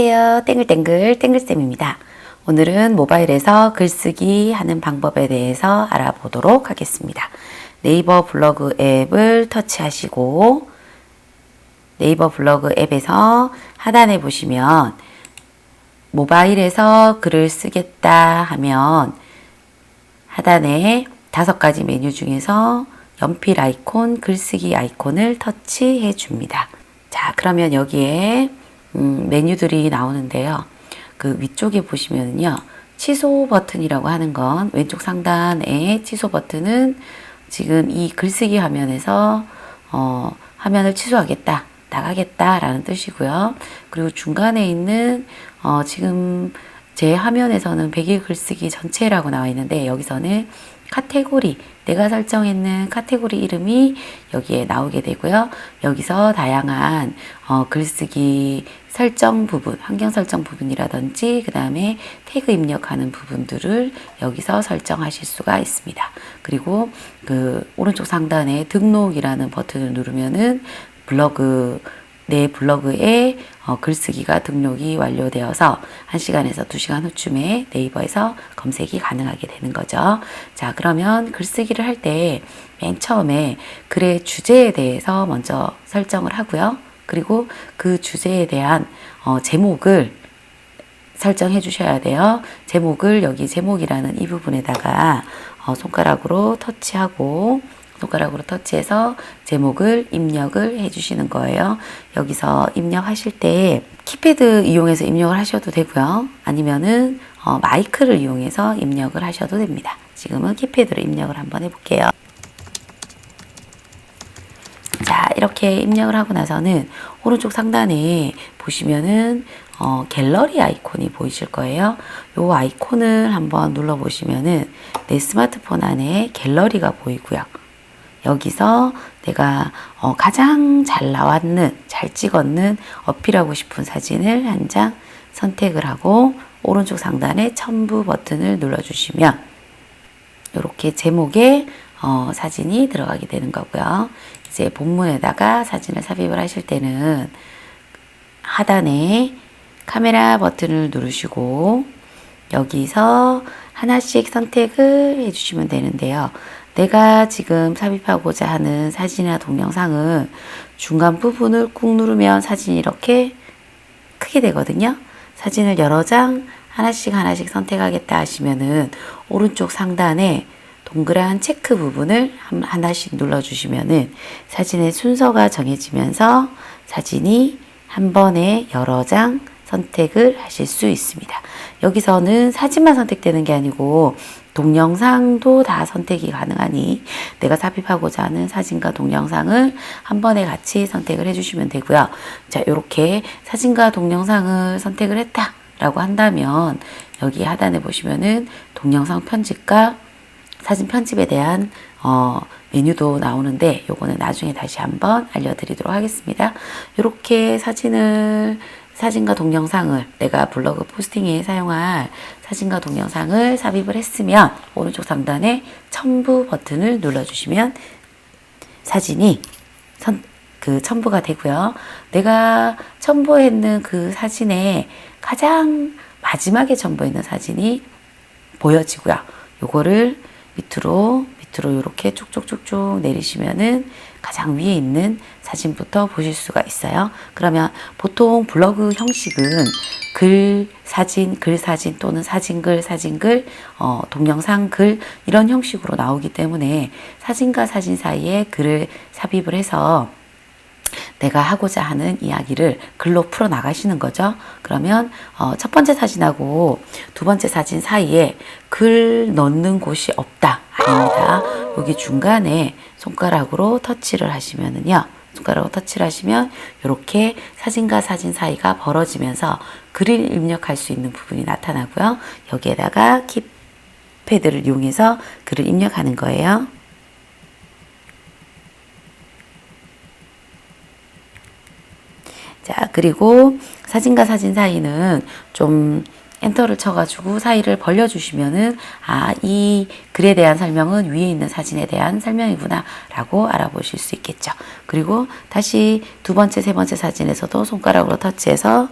안녕하세요. 땡글땡글 땡글쌤입니다. 오늘은 모바일에서 글쓰기 하는 방법에 대해서 알아보도록 하겠습니다. 네이버 블로그 앱을 터치하시고 네이버 블로그 앱에서 하단에 보시면 모바일에서 글을 쓰겠다 하면 하단에 다섯 가지 메뉴 중에서 연필 아이콘, 글쓰기 아이콘을 터치해 줍니다. 자, 그러면 여기에 음, 메뉴들이 나오는데요. 그 위쪽에 보시면요. 취소 버튼이라고 하는 건 왼쪽 상단에 취소 버튼은 지금 이 글쓰기 화면에서 어, 화면을 취소하겠다, 나가겠다라는 뜻이고요. 그리고 중간에 있는 어, 지금 제 화면에서는 백일 글쓰기 전체라고 나와 있는데 여기서는 카테고리 내가 설정했는 카테고리 이름이 여기에 나오게 되고요. 여기서 다양한 어, 글쓰기 설정 부분, 환경 설정 부분이라든지 그 다음에 태그 입력하는 부분들을 여기서 설정하실 수가 있습니다. 그리고 그 오른쪽 상단에 등록이라는 버튼을 누르면은 블로그 내 블로그에 어, 글쓰기가 등록이 완료되어서 1시간에서 2시간 후쯤에 네이버에서 검색이 가능하게 되는 거죠. 자, 그러면 글쓰기를 할 때 맨 처음에 글의 주제에 대해서 먼저 설정을 하고요. 그리고 그 주제에 대한 어, 제목을 설정해 주셔야 돼요. 제목을 여기 제목이라는 이 부분에다가 어, 손가락으로 터치하고 손가락으로 터치해서 제목을 입력을 해주시는 거예요. 여기서 입력하실 때 키패드 이용해서 입력을 하셔도 되고요. 아니면은 어, 마이크를 이용해서 입력을 하셔도 됩니다. 지금은 키패드로 입력을 한번 해볼게요. 자, 이렇게 입력을 하고 나서는 오른쪽 상단에 보시면은 어, 갤러리 아이콘이 보이실 거예요. 요 아이콘을 한번 눌러 보시면은 내 스마트폰 안에 갤러리가 보이고요. 여기서 내가 어, 가장 잘 나왔는, 잘 찍었는, 어필하고 싶은 사진을 한 장 선택을 하고 오른쪽 상단에 첨부 버튼을 눌러주시면 이렇게 제목에 어, 사진이 들어가게 되는 거고요. 이제 본문에다가 사진을 삽입을 하실 때는 하단에 카메라 버튼을 누르시고 여기서 하나씩 선택을 해주시면 되는데요. 내가 지금 삽입하고자 하는 사진이나 동영상은 중간 부분을 꾹 누르면 사진이 이렇게 크게 되거든요. 사진을 여러 장 하나씩 하나씩 선택하겠다 하시면은 오른쪽 상단에 동그란 체크 부분을 하나씩 눌러주시면은 사진의 순서가 정해지면서 사진이 한 번에 여러 장 선택을 하실 수 있습니다. 여기서는 사진만 선택되는 게 아니고 동영상도 다 선택이 가능하니 내가 삽입하고자 하는 사진과 동영상을 한 번에 같이 선택을 해주시면 되고요. 자, 이렇게 사진과 동영상을 선택을 했다 라고 한다면 여기 하단에 보시면은 동영상 편집과 사진 편집에 대한 어, 메뉴도 나오는데 요거는 나중에 다시 한번 알려드리도록 하겠습니다. 이렇게 사진을 사진과 동영상을 내가 블로그 포스팅에 사용할 사진과 동영상을 삽입을 했으면 오른쪽 상단에 첨부 버튼을 눌러주시면 사진이 선, 그 첨부가 되고요. 내가 첨부했는 그 사진에 가장 마지막에 첨부했는 사진이 보여지고요. 요거를 밑으로 밑으로 이렇게 쭉쭉쭉쭉 내리시면은 가장 위에 있는 사진부터 보실 수가 있어요. 그러면 보통 블로그 형식은 글, 사진, 글, 사진 또는 사진, 글, 사진, 글, 어, 동영상, 글 이런 형식으로 나오기 때문에 사진과 사진 사이에 글을 삽입을 해서 내가 하고자 하는 이야기를 글로 풀어 나가시는 거죠. 그러면 어, 첫 번째 사진하고 두 번째 사진 사이에 글 넣는 곳이 없다. 아닙니다. 여기 중간에 손가락으로 터치를 하시면은요. 손가락으로 터치를 하시면 이렇게 사진과 사진 사이가 벌어지면서 글을 입력할 수 있는 부분이 나타나고요. 여기에다가 키패드를 이용해서 글을 입력하는 거예요. 자, 그리고 사진과 사진 사이는 좀 엔터를 쳐가지고 사이를 벌려주시면은, 아, 이 글에 대한 설명은 위에 있는 사진에 대한 설명이구나, 라고 알아보실 수 있겠죠. 그리고 다시 두 번째, 세 번째 사진에서도 손가락으로 터치해서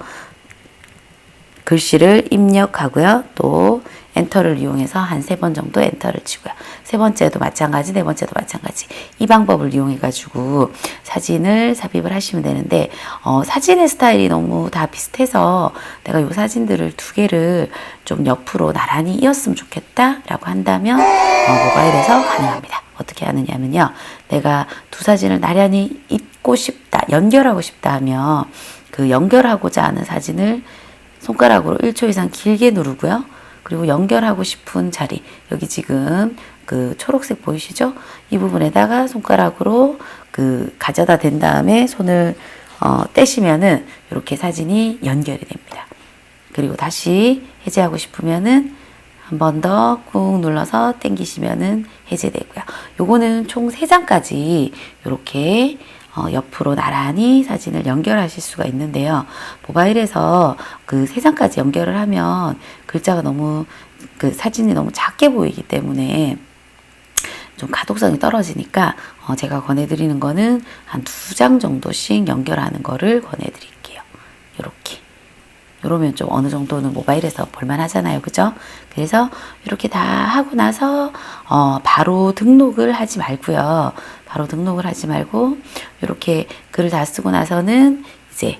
글씨를 입력하고요. 또 엔터를 이용해서 한 세 번 정도 엔터를 치고요. 세 번째도 마찬가지, 네 번째도 마찬가지. 이 방법을 이용해 가지고 사진을 삽입을 하시면 되는데 어, 사진의 스타일이 너무 다 비슷해서 내가 요 사진들을 두 개를 좀 옆으로 나란히 이었으면 좋겠다라고 한다면 어, 모바일에서 가능합니다. 어떻게 하느냐면요. 내가 두 사진을 나란히 입고 싶다, 연결하고 싶다 하면 그 연결하고자 하는 사진을 손가락으로 1초 이상 길게 누르고요. 그리고 연결하고 싶은 자리, 여기 지금 그 초록색 보이시죠? 이 부분에다가 손가락으로 그 가져다 댄 다음에 손을 어, 떼시면은 이렇게 사진이 연결이 됩니다. 그리고 다시 해제하고 싶으면은 한 번 더 꾹 눌러서 당기시면은 해제되고요. 요거는 총 3장까지 이렇게 어, 옆으로 나란히 사진을 연결하실 수가 있는데요. 모바일에서 그세 장까지 연결을 하면 글자가 너무 그 사진이 너무 작게 보이기 때문에 좀 가독성이 떨어지니까 어, 제가 권해드리는 거는 한 두 장 정도씩 연결하는 거를 권해드릴게요. 이렇게. 이러면 좀 어느 정도는 모바일에서 볼만 하잖아요. 그죠? 그래서 이렇게 다 하고 나서, 어, 바로 등록을 하지 말고요. 바로 등록을 하지 말고, 이렇게 글을 다 쓰고 나서는 이제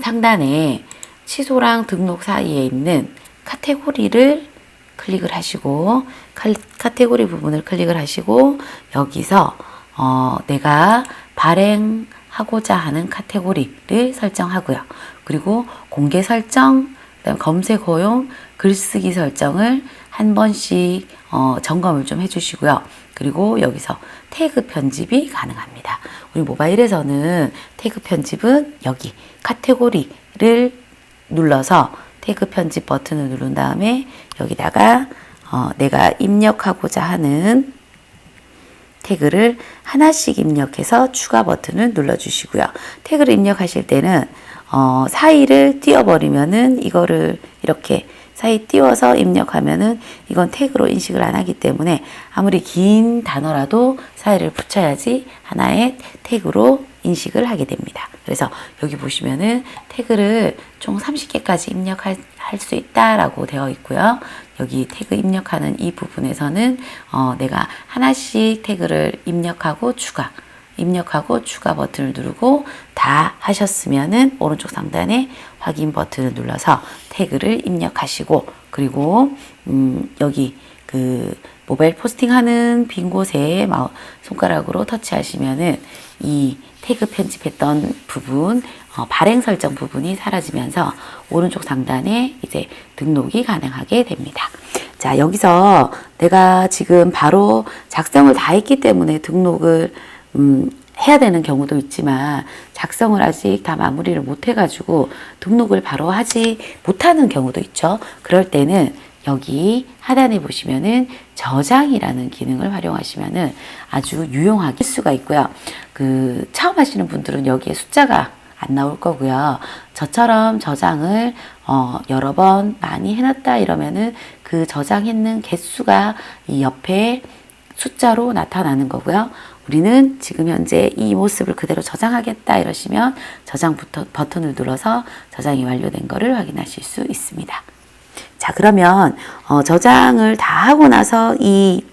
상단에 취소랑 등록 사이에 있는 카테고리를 클릭을 하시고 칼- 카테고리 부분을 클릭을 하시고 여기서 어, 내가 발행하고자 하는 카테고리를 설정하고요. 그리고 공개 설정, 검색 허용, 글쓰기 설정을 한 번씩 어, 점검을 좀 해주시고요. 그리고 여기서 태그 편집이 가능합니다. 우리 모바일에서는 태그 편집은 여기 카테고리를 눌러서 태그 편집 버튼을 누른 다음에 여기다가 어, 내가 입력하고자 하는 태그를 하나씩 입력해서 추가 버튼을 눌러주시고요. 태그를 입력하실 때는 어, 사이를 띄워버리면은 이거를 이렇게 사이 띄워서 입력하면은 이건 태그로 인식을 안 하기 때문에 아무리 긴 단어라도 사이를 붙여야지 하나의 태그로 인식을 하게 됩니다. 그래서 여기 보시면은 태그를 총 30개까지 입력할 할수 있다라고 되어 있고요. 여기 태그 입력하는 이 부분에서는 어, 내가 하나씩 태그를 입력하고 추가 입력하고 추가 버튼을 누르고 다 하셨으면은 오른쪽 상단에 확인 버튼을 눌러서 태그를 입력하시고 그리고 음, 여기 그 모바일 포스팅하는 빈 곳에 손가락으로 터치하시면은 이 태그 편집했던 부분 어, 발행 설정 부분이 사라지면서 오른쪽 상단에 이제 등록이 가능하게 됩니다. 자 여기서 내가 지금 바로 작성을 다 했기 때문에 등록을 음, 해야 되는 경우도 있지만 작성을 아직 다 마무리를 못 해가지고 등록을 바로 하지 못하는 경우도 있죠. 그럴 때는 여기 하단에 보시면은 저장이라는 기능을 활용하시면은 아주 유용하게 쓸 수가 있고요. 그 처음 하시는 분들은 여기에 숫자가 안 나올 거고요. 저처럼 저장을 어, 여러 번 많이 해놨다 이러면은 그 저장했는 개수가 이 옆에 숫자로 나타나는 거고요. 우리는 지금 현재 이 모습을 그대로 저장하겠다 이러시면 저장 버튼, 버튼을 눌러서 저장이 완료된 거를 확인하실 수 있습니다. 자, 그러면 어, 저장을 다 하고 나서 이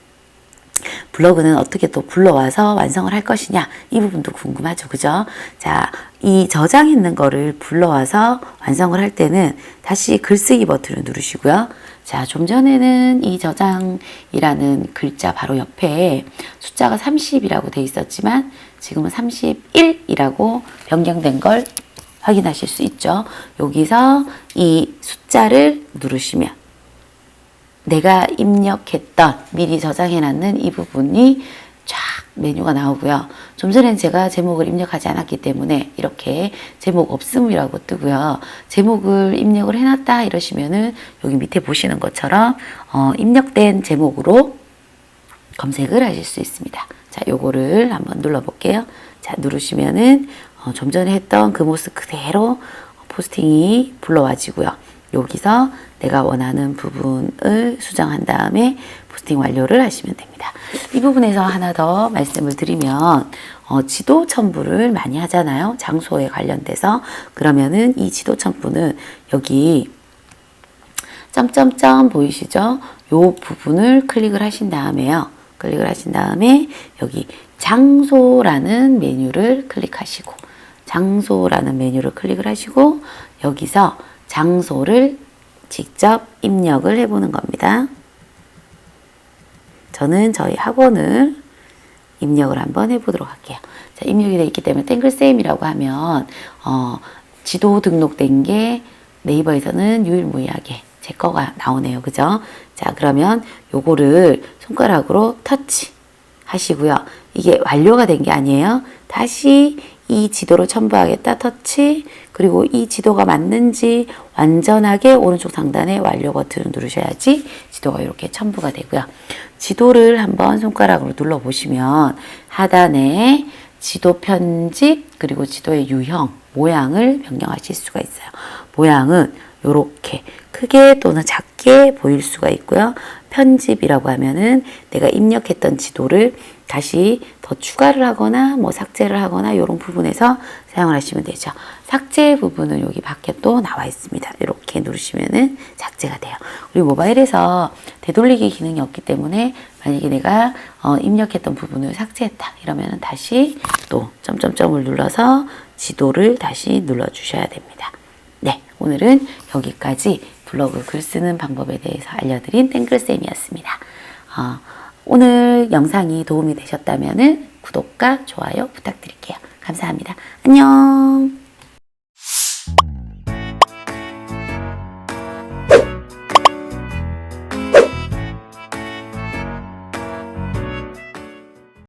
블로그는 어떻게 또 불러와서 완성을 할 것이냐? 이 부분도 궁금하죠. 그죠? 자이 저장했는 거를 불러와서 완성을 할 때는 다시 글쓰기 버튼을 누르시고요 자 좀 전에는 이 저장이라는 글자 바로 옆에 숫자가 30이라고 돼 있었지만 지금은 31이라고 변경된 걸 확인하실 수 있죠. 여기서 이 숫자를 누르시면 내가 입력했던 미리 저장해놨는 이 부분이 쫙 메뉴가 나오고요. 좀 전엔 제가 제목을 입력하지 않았기 때문에 이렇게 제목 없음이라고 뜨고요. 제목을 입력을 해놨다 이러시면은 여기 밑에 보시는 것처럼 어, 입력된 제목으로 검색을 하실 수 있습니다. 자, 요거를 한번 눌러볼게요. 자, 누르시면은 어, 좀 전에 했던 그 모습 그대로 포스팅이 불러와지고요. 여기서 내가 원하는 부분을 수정한 다음에 포스팅 완료를 하시면 됩니다. 이 부분에서 하나 더 말씀을 드리면 어, 지도 첨부를 많이 하잖아요. 장소에 관련돼서 그러면은 이 지도 첨부는 여기 점점점 보이시죠? 요 부분을 클릭을 하신 다음에요. 클릭을 하신 다음에 여기 장소라는 메뉴를 클릭하시고 장소라는 메뉴를 클릭을 하시고 여기서 장소를 직접 입력을 해보는 겁니다. 저는 저희 학원을 입력을 한번 해보도록 할게요. 자, 입력이 되어 있기 때문에 땡글쌤이라고 하면 어, 지도 등록된 게 네이버에서는 유일무이하게 제 거가 나오네요. 그죠? 자, 그러면 요거를 손가락으로 터치 하시고요. 이게 완료가 된 게 아니에요. 다시 이 지도를 첨부하겠다 터치 그리고 이 지도가 맞는지 완전하게 오른쪽 상단에 완료 버튼을 누르셔야지 지도가 이렇게 첨부가 되고요. 지도를 한번 손가락으로 눌러 보시면 하단에 지도 편집 그리고 지도의 유형 모양을 변경하실 수가 있어요. 모양은 이렇게 크게 또는 작게 보일 수가 있고요. 편집이라고 하면은 내가 입력했던 지도를 다시 더 추가를 하거나 뭐 삭제를 하거나 이런 부분에서 사용을 하시면 되죠. 삭제 부분은 여기 밖에 또 나와 있습니다. 이렇게 누르시면은 삭제가 돼요. 우리 모바일에서 되돌리기 기능이 없기 때문에 만약에 내가 어, 입력했던 부분을 삭제했다 이러면은 다시 또 점점점을 눌러서 지도를 다시 눌러 주셔야 됩니다. 네, 오늘은 여기까지 블로그 글 쓰는 방법에 대해서 알려드린 땡글쌤이었습니다. 어, 오늘 영상이 도움이 되셨다면 구독과 좋아요 부탁드릴게요. 감사합니다. 안녕!